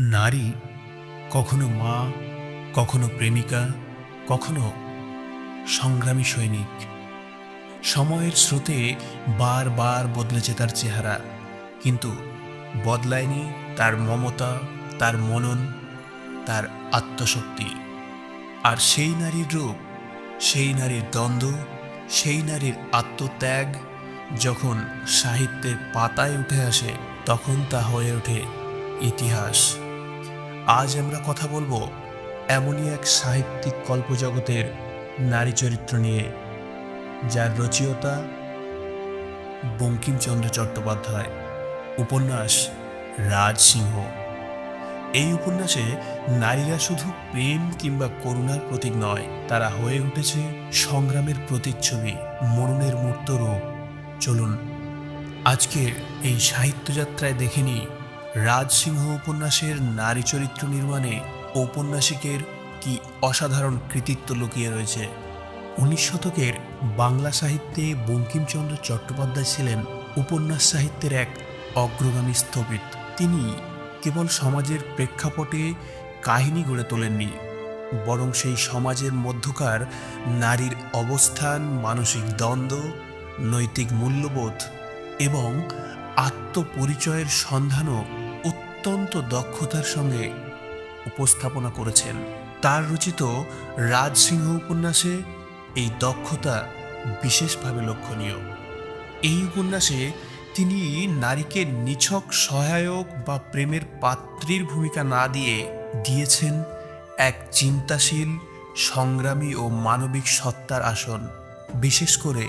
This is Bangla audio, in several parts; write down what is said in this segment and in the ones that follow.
নারী, কখনো মা, কখনো প্রেমিকা, কখনো সংগ্রামী সৈনিক। সময়ের স্রোতে বারবার বদলেছে তার চেহারা, কিন্তু বদলায়নি তার মমতা, তার মনন, তার আত্মশক্তি। আর সেই নারীর রূপ, সেই নারীর দ্বন্দ্ব, সেই নারীর আত্মত্যাগ যখন সাহিত্যের পাতায় উঠে আসে, তখন তা হয়ে ওঠে ইতিহাস। আজ আমরা কথা বলব এমনই এক সাহিত্যিক কল্পজগতের নারী চরিত্র নিয়ে, যার রচয়িতা বঙ্কিমচন্দ্র চট্টোপাধ্যায়। উপন্যাস রাজসিংহ। এই উপন্যাসে নারীরা শুধু প্রেম কিংবা করুণার প্রতীক নয়, তারা হয়ে উঠেছে সংগ্রামের প্রতিচ্ছবি, মরণের মূর্ত রূপ চলুন, আজকের এই সাহিত্যযাত্রায় দেখে নিই রাজসিংহ উপন্যাসের নারী চরিত্র নির্মাণে ঔপন্যাসিকের কি অসাধারণ কৃতিত্ব লুকিয়ে রয়েছে? উনিশ শতকের বাংলা সাহিত্যে বঙ্কিমচন্দ্র চট্টোপাধ্যায় ছিলেন উপন্যাস সাহিত্যের এক অগ্রগামী স্থপিত তিনি কেবল সমাজের প্রেক্ষাপটে কাহিনী গড়ে তোলেননি, বরং সেই সমাজের মধ্যকার নারীর অবস্থান, মানসিক দ্বন্দ্ব, নৈতিক মূল্যবোধ এবং আত্মপরিচয়ের সন্ধানও অত্যন্ত দক্ষতার সঙ্গে উপস্থাপনা করেছেন। তার রচিত রাজসিংহ উপন্যাসে এই দক্ষতা বিশেষভাবে লক্ষণীয়। এই উপন্যাসে তিনি নারীকে নিছক, সহায়ক বা প্রেমের পাত্রীর ভূমিকা না দিয়ে দিয়েছেন এক চিন্তাশীল, সংগ্রামী ও মানবিক সত্তার আসন। বিশেষ করে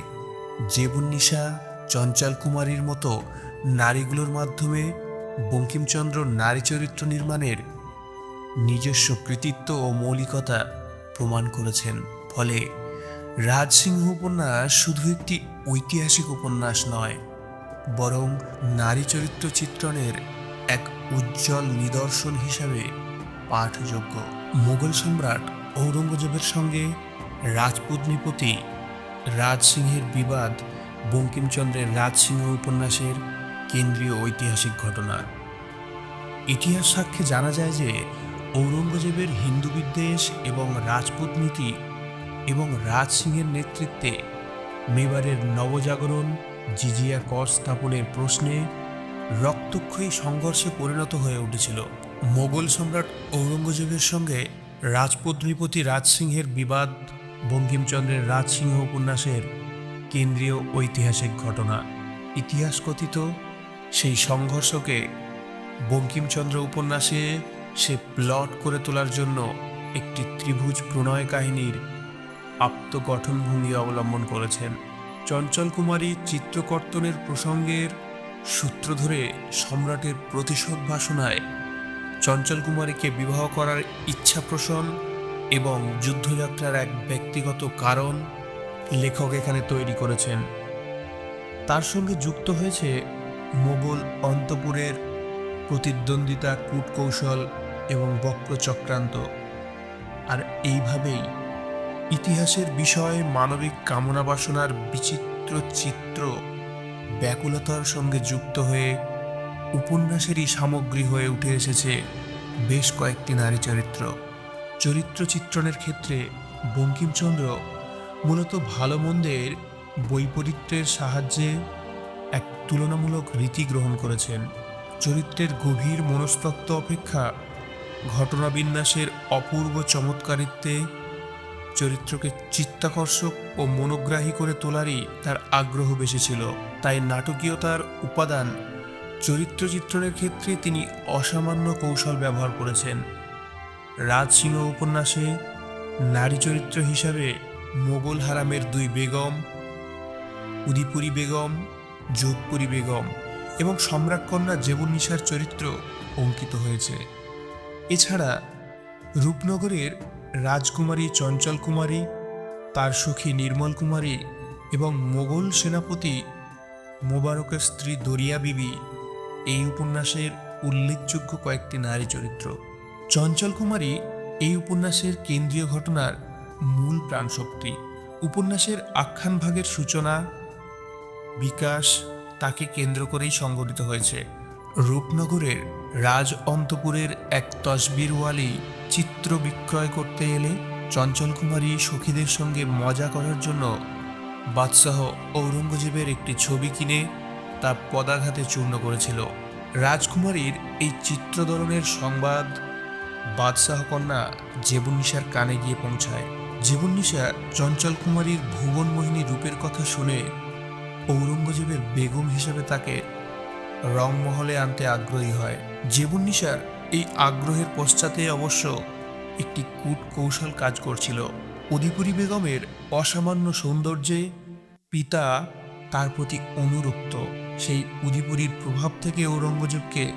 জেবুন্নিশা, চঞ্চল কুমারীর মতো নারীগুলোর মাধ্যমে বঙ্কিমচন্দ্র নারী চরিত্র নির্মাণের নিজস্ব কৃতিত্ব ও মৌলিকতা প্রমাণ করেছেন। ফলে রাজসিংহ উপন্যাস শুধু একটি ঐতিহাসিক উপন্যাস নয়, বরং নারী চরিত্র চিত্রণের এক উজ্জ্বল নিদর্শন হিসাবে পাঠযোগ্য। মোগল সম্রাট ঔরঙ্গজেবের সঙ্গে রাজপুতনিপতি রাজসিংহের বিবাদ বঙ্কিমচন্দ্রের রাজসিংহ উপন্যাসের কেন্দ্রীয় ঐতিহাসিক ঘটনা। ইতিহাস সাক্ষ্যে জানা যায় যে ঔরঙ্গজেবের হিন্দু বিদ্বেষ এবং রাজপুত নীতি এবং রাজ রাজসিংহের নেতৃত্বে মেবারের নবজাগরণ, জিজিয়া কর স্থাপনের প্রশ্নে রক্তক্ষয়ী সংঘর্ষে পরিণত হয়ে উঠেছিল। মোগল সম্রাট ঔরঙ্গজেবের সঙ্গে রাজপুত নৃপতি রাজসিংহের বিবাদ, বঙ্কিমচন্দ্রের রাজসিংহ উপন্যাসের কেন্দ্রীয় ঐতিহাসিক ঘটনা। ইতিহাস কথিত সেই সংঘর্ষকে বঙ্কিমচন্দ্র উপন্যাসে সে প্লট করে তোলার জন্য একটি ত্রিভুজ প্রণয় কাহিনীর আত্মগঠনভঙ্গি অবলম্বন করেছেন। চঞ্চল কুমারী চিত্রকর্তনের প্রসঙ্গের সূত্র ধরে সম্রাটের প্রতিশোধ বাসনায় চঞ্চল কুমারীকে বিবাহ করার ইচ্ছা পোষণ এবং যুদ্ধযাত্রার এক ব্যক্তিগত কারণ লেখক এখানে তৈরি করেছেন। তার সঙ্গে যুক্ত হয়েছে মোগল অন্তপুরের প্রতিদ্বন্দ্বিতা কূটকৌশল এবং বক্র চক্রান্ত আর এইভাবেই ইতিহাসের বিষয়ে মানবিক কামনা বাসনার বিচিত্র চিত্র ব্যাকুলতার সঙ্গে যুক্ত হয়ে উপন্যাসেরই সামগ্রী হয়ে উঠে এসেছে বেশ কয়েকটি নারী চরিত্র। চরিত্র চিত্রণের ক্ষেত্রে বঙ্কিমচন্দ্র মূলত ভালো মন্দের বৈপরীত্যের সাহায্যে এক তুলনামূলক রীতি গ্রহণ করেছেন। চরিত্রের গভীর মনস্তত্ত্ব অপেক্ষা ঘটনাবিন্যাসের অপূর্ব চমৎকারিত্বে চরিত্রকে চিত্তাকর্ষক ও মনোগ্রাহী করে তোলারই তার আগ্রহ বেশি ছিল তাই নাটকীয়তার উপাদান চরিত্র চিত্রণের ক্ষেত্রে তিনি অসামান্য কৌশল ব্যবহার করেছেন। রাজসিংহ উপন্যাসে নারী চরিত্র হিসাবে মোগল হারামের দুই বেগম, উদিপুরী বেগম যোধপুরী বেগম এবং সম্রাটকন্যা জেবুন্নিসার চরিত্র অঙ্কিত হয়েছে। এছাড়া রূপনগরের রাজকুমারী চঞ্চল কুমারী, তার সখী নির্মল কুমারী এবং মোগল সেনাপতি মোবারকের স্ত্রী দরিয়া বিবি এই উপন্যাসের উল্লেখযোগ্য কয়েকটি নারী চরিত্র। চঞ্চল কুমারী এই উপন্যাসের কেন্দ্রীয় ঘটনার মূল প্রাণশক্তি। উপন্যাসের আখ্যান ভাগের সূচনা বিকাশ তাকে কেন্দ্র করেই সংগঠিত হয়েছে। রূপনগরের রাজ অন্তপুরের এক তসবিরওয়ালি চিত্র বিক্রয় করতে এলে চঞ্চল কুমারী সখীদের সঙ্গে মজা করার জন্য বাদশাহ ঔরঙ্গজেবের একটি ছবি কিনে তা পদাঘাতে চূর্ণ করেছিল। রাজকুমারীর এই চিত্রধরনের সংবাদ বাদশাহ কন্যা জেবুন্নিশার কানে গিয়ে পৌঁছায়। জেবুন্নিশা চঞ্চল কুমারীর ভুবন মোহিনী রূপের কথা শুনে ঔরঙ্গজেবের বেগম হিসেবে তাকে রংমহলে আনতে আগ্রহী হয়। জেবুন্নিশার এই আগ্রহের পশ্চাতে অবশ্য একটি কূট কৌশল কাজ করছিল। অধিপুরী বেগমের অসামান্য সৌন্দর্যে পিতা তার প্রতি অনুরক্ত। সেই উদিপুরীর প্রভাব থেকে ঔরঙ্গজেবকে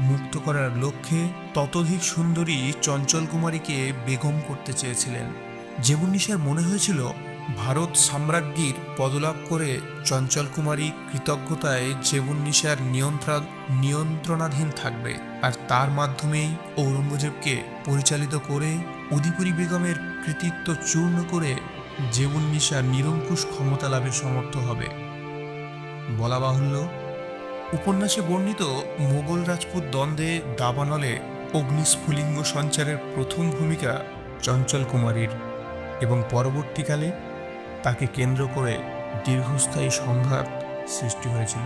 মুক্ত করার লক্ষ্যে ততোধিক সুন্দরী চঞ্চল কুমারীকে বেগম করতে চেয়েছিলেন। জেবুন্নিশার মনে হয়েছিল ভারত সাম্রাজ্ঞীর পদলাভ করে চঞ্চল কুমারী কৃতজ্ঞতায় জেবুন্নিশার নিয়ন্ত্রণ নিয়ন্ত্রণাধীন থাকবে। আর তার মাধ্যমেই ঔরঙ্গজেবকে পরিচালিত করে উদিপুরী বেগমের কৃতিত্ব চূর্ণ করে জেবুন্নিশার নিরঙ্কুশ ক্ষমতা লাভের সমর্থ হবে। বলা বাহুল্য, উপন্যাসে বর্ণিত মোগল রাজপুত দ্বন্দ্বে দাবানলে অগ্নিস্ফুলিঙ্গ সঞ্চারের প্রথম ভূমিকা চঞ্চল কুমারীর এবং পরবর্তীকালে তাকে কেন্দ্র করে দীর্ঘস্থায়ী সংঘাত সৃষ্টি হয়েছিল।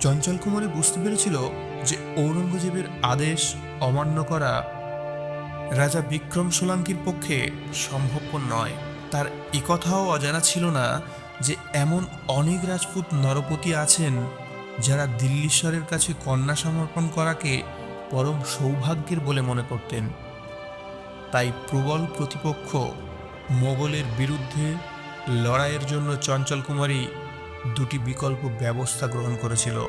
চঞ্চল কুমারী বুঝতে পেরেছিল যে ঔরঙ্গজেবের আদেশ অমান্য করা রাজা বিক্রম সোলাঙ্কির পক্ষে সম্ভবপর নয়। তার একথাও অজানা ছিল না যে এমন অনেক রাজপুত নরপতি আছেন যারা দিল্লীশ্বরের কাছে কন্যা সমর্পণ করাকে পরম সৌভাগ্যের বলে মনে করতেন। তাই প্রবল প্রতিপক্ষ মোগলের বিরুদ্ধে লড়াইয়ের জন্য চঞ্চল কুমারী দুটি বিকল্প ব্যবস্থা গ্রহণ করেছিল।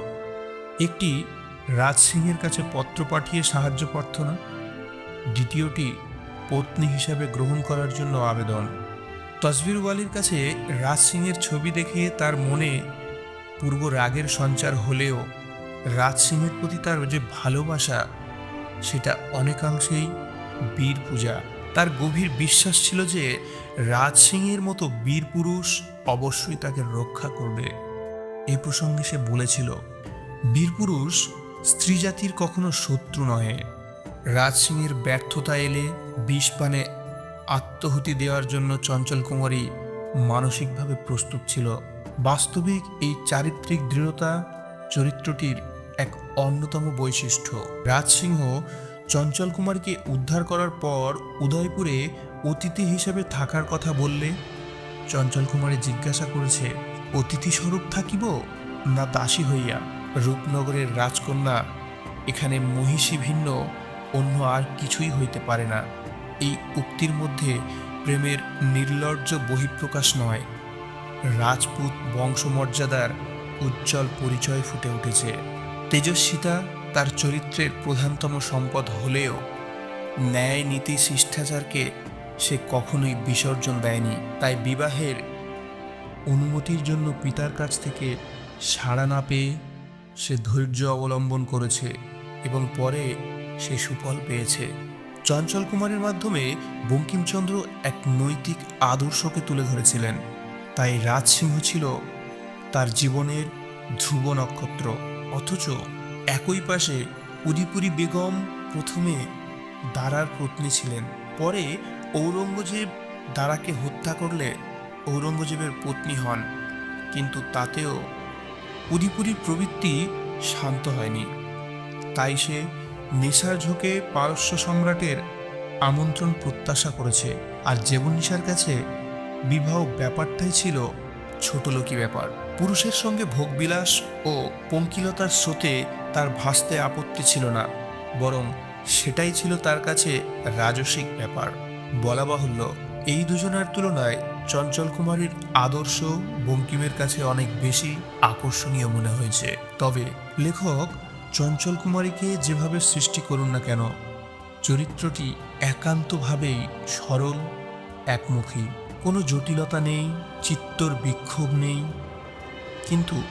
একটি রাজ সিংহের কাছে পত্র পাঠিয়ে সাহায্য প্রার্থনা, দ্বিতীয়টি পত্নী হিসাবে গ্রহণ করার জন্য আবেদন। তসবির ওয়ালির কাছে রাজ সিংয়ের ছবি দেখে তার মনে পূর্ব রাগের সঞ্চার হলেও রাজ সিংহের প্রতি তার যে ভালোবাসা, সেটা অনেকাংশেই বীর পূজা। তার গভীর বিশ্বাস ছিল যে রাজ সিংহের মতো বীর পুরুষ অবশ্যই তাকে রক্ষা করবে। এ প্রসঙ্গে সে বলেছিল, বীর পুরুষ স্ত্রী জাতির কখনো শত্রু নহে। রাজ সিংহের ব্যর্থতা এলে বিষ পানে আত্মহুতি দেওয়ার জন্য চঞ্চল কুমারী মানসিকভাবে প্রস্তুত ছিল। বাস্তবিক এই চারিত্রিক দৃঢ়তা চরিত্রটির এক অন্যতম বৈশিষ্ট্য। রাজসিংহ চঞ্চল কুমারকে উদ্ধার করার পর উদয়পুরে অতিথি হিসেবে থাকার কথা বললে চঞ্চল কুমারী জিজ্ঞাসা করেছে অতিথি স্বরূপ থাকিব না দাসী হইয়া? রূপনগরের রাজকন্যা, এখানে মহিষী ভিন্ন, অন্য আর কিছুই হইতে পারে না। এই উক্তির মধ্যে প্রেমের নির্লজ্জ বহিঃপ্রকাশ নয়। রাজপুত বংশমর্যাদার উজ্জ্বল পরিচয় ফুটে উঠেছে। তেজস্বিতা তার চরিত্রের প্রধানতম সম্পদ হলেও ন্যায় নীতি শিষ্টাচারকে সে কখনোই বিসর্জন দেয়নি। তাই বিবাহের অনুমতির জন্য পিতার কাছ থেকে সাড়া না পেয়ে সে ধৈর্য অবলম্বন করেছে এবং পরে সে সুফল পেয়েছে। চঞ্চল কুমারের মাধ্যমে বঙ্কিমচন্দ্র এক নৈতিক আদর্শকে তুলে ধরেছিলেন। তাই রাজসিংহ ছিল তার জীবনের ধ্রুব নক্ষত্র। অথচ একই পাশে উদিপুরী বেগম প্রথমে দারার পত্নী ছিলেন। পরে ঔরঙ্গজেব দারাকে হত্যা করলে ঔরঙ্গজেবের পত্নী হন, কিন্তু তাতেও উদিপুরীর প্রবৃত্তি শান্ত হয়নি। তাই সে নেশার ঝোঁকে পারস্য সম্রাটের আমন্ত্রণ প্রত্যাশা করেছে। আর জীবননিশার কাছে বিবাহ ব্যাপারটাই ছিল ছোটলোকি ব্যাপার। পুরুষের সঙ্গে ভোগবিলাস ও পঙ্কিলতার স্রোতে তার ভাসতে আপত্তি ছিল না, বরং সেটাই ছিল তার কাছে রাজসিক ব্যাপার। বলা বাহুল্য, এই দুজনের তুলনায় চঞ্চল কুমারীর আদর্শ বঙ্কিমের কাছে অনেক বেশি আকর্ষণীয় মনে হয়েছে। তবে লেখক চঞ্চল কুমারীকে যেভাবে সৃষ্টি করুন না কেন, চরিত্রটি একান্তভাবেই সরল, একমুখী। কোনো জটিলতা নেই, চিত্তর বিক্ষোভ নেই। কিন্তু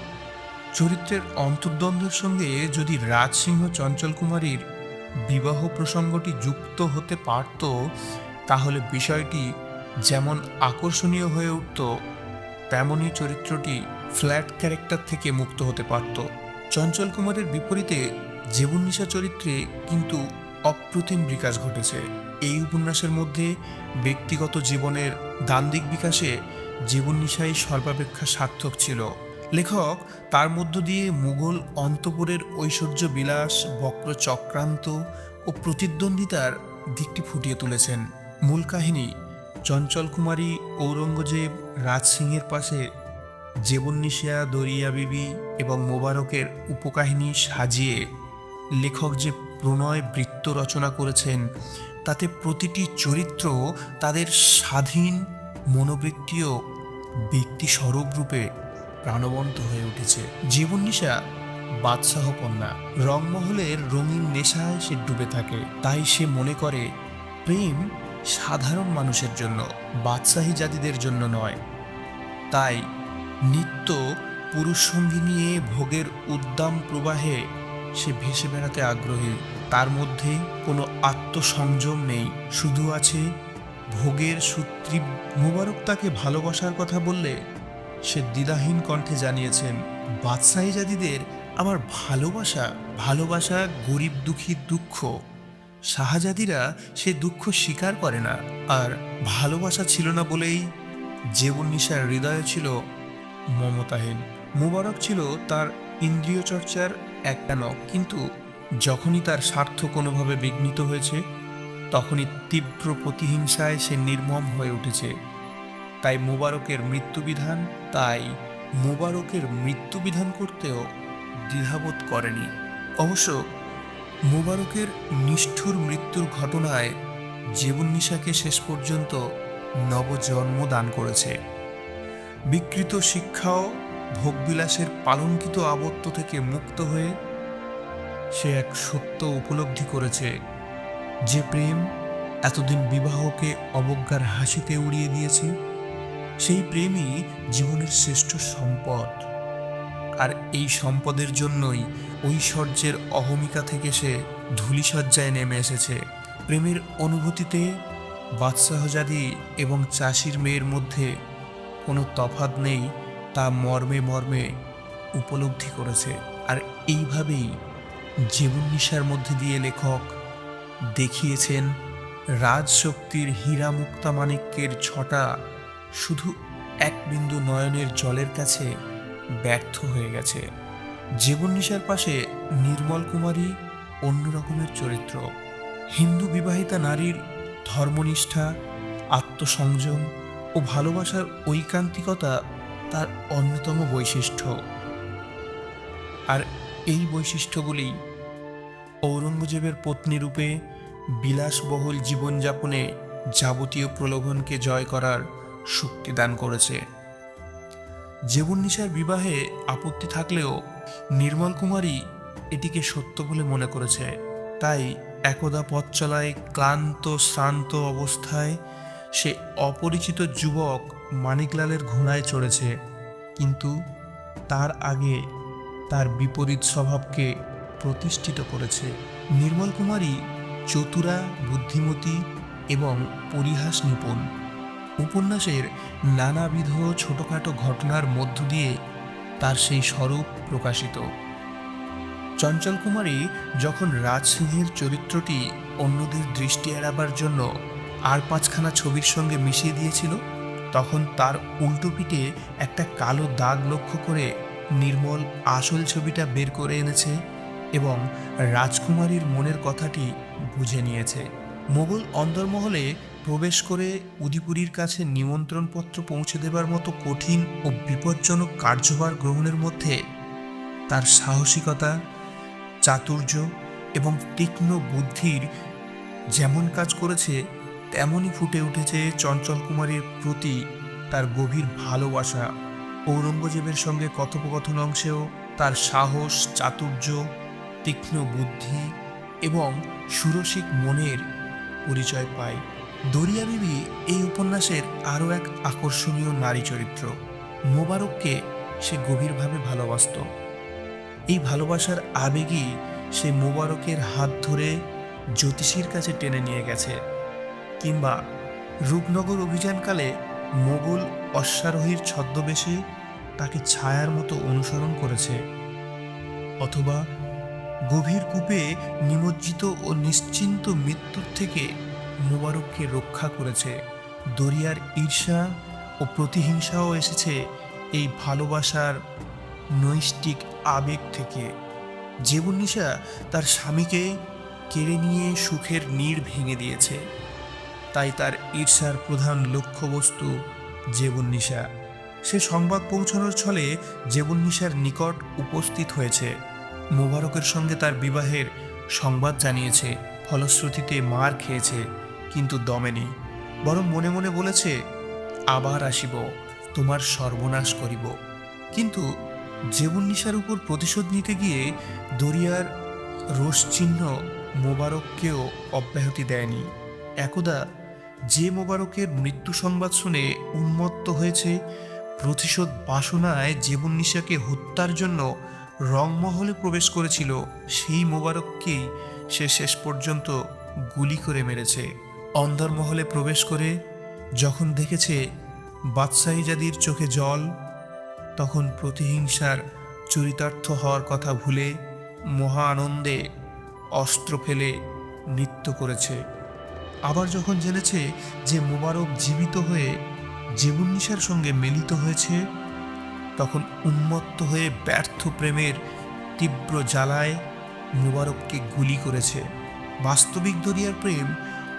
চরিত্রের অন্তর্দ্বন্দ্বের সঙ্গে যদি রাজসিংহ চঞ্চল কুমারীর বিবাহ প্রসঙ্গটি যুক্ত হতে পারত তাহলে বিষয়টি যেমন আকর্ষণীয় হয়ে উঠত, তেমনই চরিত্রটি ফ্ল্যাট ক্যারেক্টার থেকে মুক্ত হতে পারত। চঞ্চল কুমারের বিপরীতে জীবননিশা চরিত্রে কিন্তু অপ্রতিম বিকাশ ঘটেছে। এই উপন্যাসের মধ্যে ব্যক্তিগত জীবনের দান্দিক বিকাশে জীবননিশাই সর্বাপেক্ষা সার্থক ছিল। লেখক তার মধ্য দিয়ে মুঘল অন্তপুরের ঐশ্বর্য বিলাস বক্র চক্রান্ত ও প্রতিদ্বন্দ্বিতার দিকটি ফুটিয়ে তুলেছেন। মূল কাহিনী চঞ্চল কুমারী ঔরঙ্গজেব রাজ সিংহের পাশে জীবননিশা দরিয়া বিবি এবং মোবারকের উপকাহিনী সাজিয়ে লেখক যে প্রণয় বৃত্ত রচনা করেছেন, তাতে প্রতিটি চরিত্র তাদের স্বাধীন, মনোবৃত্তীয় ব্যক্তি রূপে প্রাণবন্ত হয়ে উঠেছে। জীবননিশা বাদশাহ কন্যা। রংমহলের রঙিন নেশায় সে ডুবে থাকে। তাই সে মনে করে, প্রেম সাধারণ মানুষের জন্য, বাদশাহী জাতিদের জন্য নয়। তাই নিত্য পুরুষ সঙ্গী নিয়ে ভোগের উদ্দাম প্রবাহে সে ভেসে বেড়াতে আগ্রহী। তার মধ্যে কোনো আত্মসংযম নেই। শুধু আছে ভোগের সূত্রী মোবারক তাকে ভালোবাসার কথা বললে সে দ্বিধাহীন কণ্ঠে জানিয়েছেন, বাদশাহী জাতিদের আমার ভালোবাসা ভালোবাসা গরিব দুঃখী দুঃখ। শাহজাদিরা সে দুঃখ স্বীকার করে না, আর ভালোবাসা ছিল না বলেই জীবননিশার হৃদয়ে ছিল মমতাহীন। মুবারক ছিল তার ইন্দ্রিয় চর্চার একটা নখ, কিন্তু যখনই তার স্বার্থ কোনোভাবে বিঘ্নিত হয়েছে, তখনই তীব্র প্রতিহিংসায় সে নির্মম হয়ে উঠেছে। তাই মোবারকের মৃত্যুবিধান তাই মোবারকের মৃত্যুবিধান করতেও দ্বিধাবোধ করেনি। অবশ্য মোবারকের নিষ্ঠুর মৃত্যুর ঘটনায় জীবন নিশাকে শেষ পর্যন্ত নবজন্ম দান করেছে। বিকৃত শিক্ষাও ভোগবিলাসের পালঙ্কিত আবর্ত থেকে মুক্ত হয়ে সে এক সত্য উপলব্ধি করেছে, যে প্রেম এতদিন বিবাহকে অবজ্ঞার হাসিতে উড়িয়ে দিয়েছে। সেই প্রেমই জীবনের শ্রেষ্ঠ সম্পদ। আর এই সম্পদের জন্যই ঐশ্বর্যের অহমিকা থেকে সে ধূলিসজ্জায় নেমে এসেছে। প্রেমের অনুভূতিতে বাদশাহজাদি এবং চাষির মেয়ের মধ্যে কোনো তফাৎ নেই, তা মর্মে মর্মে উপলব্ধি করেছে। আর এইভাবেই জীবননিশার মধ্যে দিয়ে লেখক দেখিয়েছেন, রাজশক্তির হীরা মুক্তা মাণিক্যের ছটা শুধু এক বিন্দু নয়নের জলের কাছে ব্যর্থ হয়ে গেছে। জীবননিশার পাশে নির্মল কুমারী, অন্য রকমের চরিত্র। হিন্দু বিবাহিতা নারীর ধর্মনিষ্ঠা, আত্মসংযম ও ভালোবাসার ঐকান্তিকতা তার অন্যতম বৈশিষ্ট্য। আর এই বৈশিষ্ট্যগুলি ঔরঙ্গজেবের পত্নী রূপে বিলাসবহুল জীবনযাপনে যাবতীয় প্রলোভনকে জয় করার শক্তি দান করেছে। জীবননিশার বিবাহে আপত্তি থাকলেও নির্মল কুমারী এটিকে সত্য বলে মনে করেছে। তাই একদা পথ চলায় ক্লান্ত শ্রান্ত অবস্থায় সে অপরিচিত যুবক মানিকলালের ঘোড়ায় চড়েছে। কিন্তু তার আগে তার বিপরীত স্বভাবকে প্রতিষ্ঠিত করেছে। নির্মল কুমারী চতুরা, বুদ্ধিমতী এবং পরিহাস নিপুণ। উপন্যাসের নানাবিধ ছোটখাটো ঘটনার মধ্য দিয়ে তার সেই স্বরূপ প্রকাশিত। চঞ্চল কুমারী যখন রাজসিংহের চরিত্রটি অন্যদের দৃষ্টি এড়াবার জন্য আর পাঁচখানা ছবির সঙ্গে মিশিয়ে দিয়েছিল, তখন তার উল্টো পিঠে একটা কালো দাগ লক্ষ্য করে নির্মল আসল ছবিটা বের করে এনেছে এবং রাজকুমারীর মনের কথাটি বুঝে নিয়েছে। মোগল অন্দরমহলে প্রবেশ করে উদিপুরীর কাছে নিমন্ত্রণপত্র পৌঁছে দেবার মতো কঠিন ও বিপজ্জনক কার্যভার গ্রহণের মধ্যে তার সাহসিকতা, চাতুর্য এবং তীক্ষ্ণ বুদ্ধির যেমন কাজ করেছে, তেমনই ফুটে উঠেছে চঞ্চল কুমারীর প্রতি তার গভীর ভালোবাসা। ঔরঙ্গজেবের সঙ্গে কথোপকথন অংশেও তার সাহস, চাতুর্য, তীক্ষ্ণ বুদ্ধি এবং সুরসিক মনের পরিচয় পায়। দরিয়া বিবি এই উপন্যাসের আরও এক আকর্ষণীয় নারী চরিত্র। মোবারককে সে গভীরভাবে ভালোবাসত। এই ভালোবাসার আবেগই সে মোবারকের হাত ধরে জ্যোতিষীর কাছে টেনে নিয়ে গেছে। কিংবা রূপনগর অভিযানকালে মোগল অশ্বারোহীর ছদ্মবেশে তাকে ছায়ার মতো অনুসরণ করেছে। অথবা গভীর কূপে নিমজ্জিত ও নিশ্চিন্ত মৃত্যুর থেকে মোবারককে রক্ষা করেছে। দরিয়ার ঈর্ষা ও প্রতিহিংসাও এসেছে এই ভালোবাসার নৈষ্টিক আবেগ থেকে। জীবননিশা তার স্বামীকে কেড়ে নিয়ে সুখের নীড় ভেঙে দিয়েছে। তাই তার ঈর্ষার প্রধান লক্ষ্যবস্তু জেবুন্নিশা সে সংবাদ পৌঁছানোর ছলে জেবুন্নিশার নিকট উপস্থিত হয়েছে। মোবারকের সঙ্গে তার বিবাহের সংবাদ জানিয়েছে। ফলশ্রুতিতে মার খেয়েছে। কিন্তু দমেনি, বরং মনে মনে বলেছে, আবার আসিব, তোমার সর্বনাশ করিব। কিন্তু জেবুন্নিশার উপর প্রতিশোধ নিতে গিয়ে দরিয়ার রোষচিহ্ন মোবারককেও অব্যাহতি দেয়নি। একদা যে মোবারকের মৃত্যু সংবাদ শুনে উন্মত্ত হয়েছে, প্রতিশোধ বাসনায় জীবননিশাকে হত্যার জন্য রংমহলে প্রবেশ করেছিল, সেই মোবারককেই সে শেষ পর্যন্ত গুলি করে মেরেছে। অন্দরমহলে প্রবেশ করে যখন দেখেছে বাদশাহিজাদির চোখে জল, তখন প্রতিহিংসার চরিতার্থ হওয়ার কথা ভুলে মহা আনন্দে অস্ত্র ফেলে নৃত্য করেছে। আবার যখন জেনেছে যে মোবারক জীবিত হয়ে জেবুন্নিশার সঙ্গে মিলিত হয়েছে, তখন উন্মত্ত হয়ে ব্যর্থ প্রেমের তীব্র জ্বালায় মোবারককে গুলি করেছে। বাস্তবিক দরিয়ার প্রেম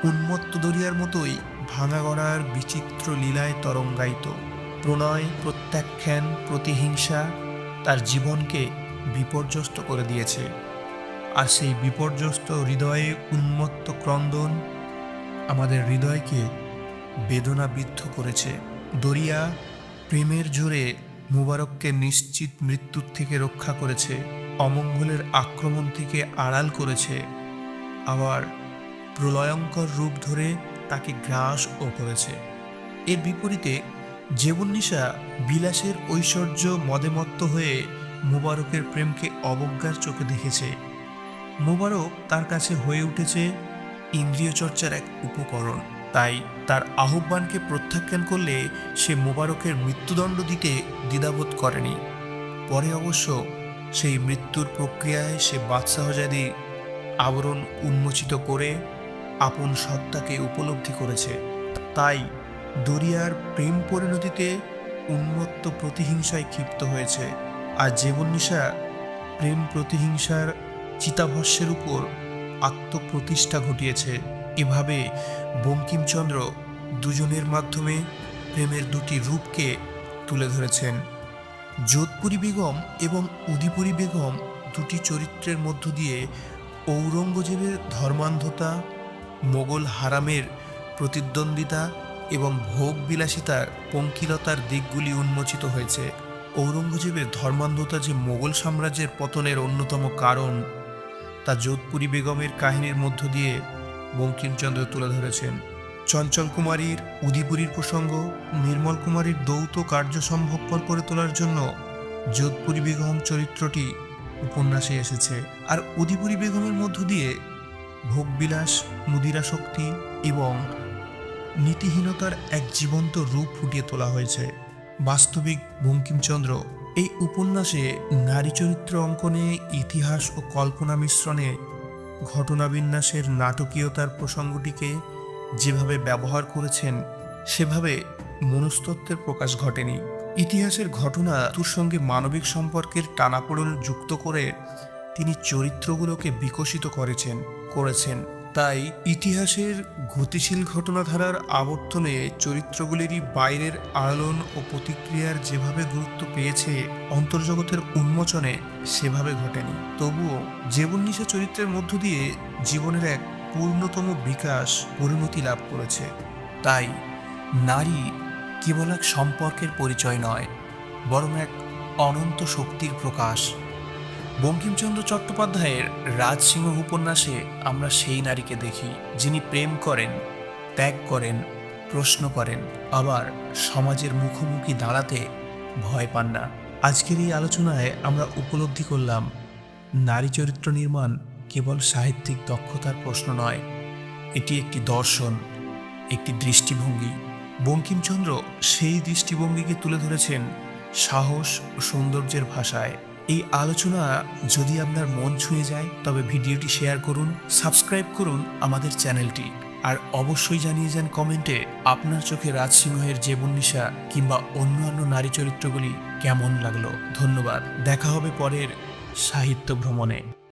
উন্মত্ত দরিয়ার মতোই ভাঙা গড়ার বিচিত্র লীলায় তরঙ্গায়িত। প্রণয়, প্রত্যাখ্যান, প্রতিহিংসা তার জীবনকে বিপর্যস্ত করে দিয়েছে। আর সেই বিপর্যস্ত হৃদয়ে উন্মত্ত ক্রন্দন আমাদের হৃদয়কে বেদনাবিদ্ধ করেছে। দরিয়া প্রেমের জোরে মুবারককে নিশ্চিত মৃত্যুর থেকে রক্ষা করেছে। অমঙ্গলের আক্রমণ থেকে আড়াল করেছে। আবার প্রলয়ঙ্কর রূপ ধরে তাকে গ্রাসও করেছে। এর বিপরীতে জেবুন্নিশা বিলাসের ঐশ্বর্য মদেমত্ত হয়ে মুবারকের প্রেমকে অবজ্ঞার চোখে দেখেছে। মোবারক তার কাছে হয়ে উঠেছে ইন্দ্রিয় চর্চার এক উপকরণ। তাই তার আহ্বানকে প্রত্যাখ্যান করলে সে মোবারকের মৃত্যুদণ্ড দিতে দ্বিধাবোধ করেনি। পরে অবশ্য সেই মৃত্যুর প্রক্রিয়ায় সে বাদশাহজাদি আবরণ উন্মোচিত করে আপন সত্তাকে উপলব্ধি করেছে। তাই দরিয়ার প্রেম পরিণতিতে উন্মত্ত প্রতিহিংসায় ক্ষিপ্ত হয়েছে। আর জীবননিশা প্রেম প্রতিহিংসার চিতাভস্যের উপর আত্মপ্রতিষ্ঠা ঘটিয়েছে। এভাবে বঙ্কিমচন্দ্র দুজনের মাধ্যমে প্রেমের দুটি রূপকে তুলে ধরেছেন। যোধপুরী বেগম এবং উদিপুরী বেগম দুটি চরিত্রের মধ্য দিয়ে ঔরঙ্গজেবের ধর্মান্ধতা মোগল হারামের প্রতিদ্বন্দ্বিতা এবং ভোগ বিলাসিতার পঙ্কিলতার দিকগুলি উন্মোচিত হয়েছে। ঔরঙ্গজেবের ধর্মান্ধতা যে মোগল সাম্রাজ্যের পতনের অন্যতম কারণ, তা যোধপুরী বেগমের কাহিনীর মধ্য দিয়ে বঙ্কিমচন্দ্র তুলে ধরেছেন। চঞ্চল কুমারীর উদিপুরীর প্রসঙ্গ, নির্মল কুমারীর দৌত কার্য সম্ভবপর করে তোলার জন্য যোধপুরী বেগম চরিত্রটি উপন্যাসে এসেছে। আর উদিপুরী বেগমের মধ্য দিয়ে ভোগবিলাস মুদিরাশক্তি এবং নীতিহীনতার এক জীবন্ত রূপ ফুটিয়ে তোলা হয়েছে। বাস্তবিক বঙ্কিমচন্দ্র এই উপন্যাসে নারী চরিত্র অঙ্কনে ইতিহাস ও কল্পনা মিশ্রণে ঘটনাবিন্যাসের নাটকীয়তার প্রসঙ্গটিকে যেভাবে ব্যবহার করেছেন, সেভাবে মনস্তত্ত্বের প্রকাশ ঘটেনি। ইতিহাসের ঘটনা তুর সঙ্গে মানবিক সম্পর্কের টানাপোড়েন যুক্ত করে তিনি চরিত্রগুলোকে বিকশিত করেছেন করেছেন। তাই ইতিহাসের গতিশীল ঘটনাধারার আবর্তনে চরিত্রগুলিরই বাইরের আলোড়ন ও প্রতিক্রিয়ার যেভাবে গুরুত্ব পেয়েছে অন্তর্জগতের উন্মোচনে সেভাবে ঘটেনি। তবুও জীবন্নিশা চরিত্রের মধ্য দিয়ে জীবনের এক পূর্ণতম বিকাশ পরিণতি লাভ করেছে। তাই নারী কেবল এক সম্পর্কের পরিচয় নয়, বরং এক অনন্ত শক্তির প্রকাশ। বঙ্কিমচন্দ্র চট্টোপাধ্যায়ের রাজসিংহ উপন্যাসে আমরা সেই নারীকে দেখি, যিনি প্রেম করেন, ত্যাগ করেন, প্রশ্ন করেন, আবার সমাজের মুখোমুখি দাঁড়াতে ভয় পান না। আজকের এই আলোচনায় আমরা উপলব্ধি করলাম, নারী চরিত্র নির্মাণ কেবল সাহিত্যিক দক্ষতার প্রশ্ন নয়, এটি একটি দর্শন, একটি দৃষ্টিভঙ্গি। বঙ্কিমচন্দ্র সেই দৃষ্টিভঙ্গিকে তুলে ধরেছেন সাহস ও সৌন্দর্যের ভাষায়। এই আলোচনা যদি আপনার মন ছুঁয়ে যায়, তবে ভিডিওটি শেয়ার করুন, সাবস্ক্রাইব করুন আমাদের চ্যানেলটি। আর অবশ্যই জানিয়ে যান কমেন্টে আপনার চোখে রাজসিংহের জীবননিশা কিংবা অন্য অন্য নারী চরিত্রগুলি কেমন লাগল। ধন্যবাদ। দেখা হবে পরের সাহিত্য ভ্রমণে।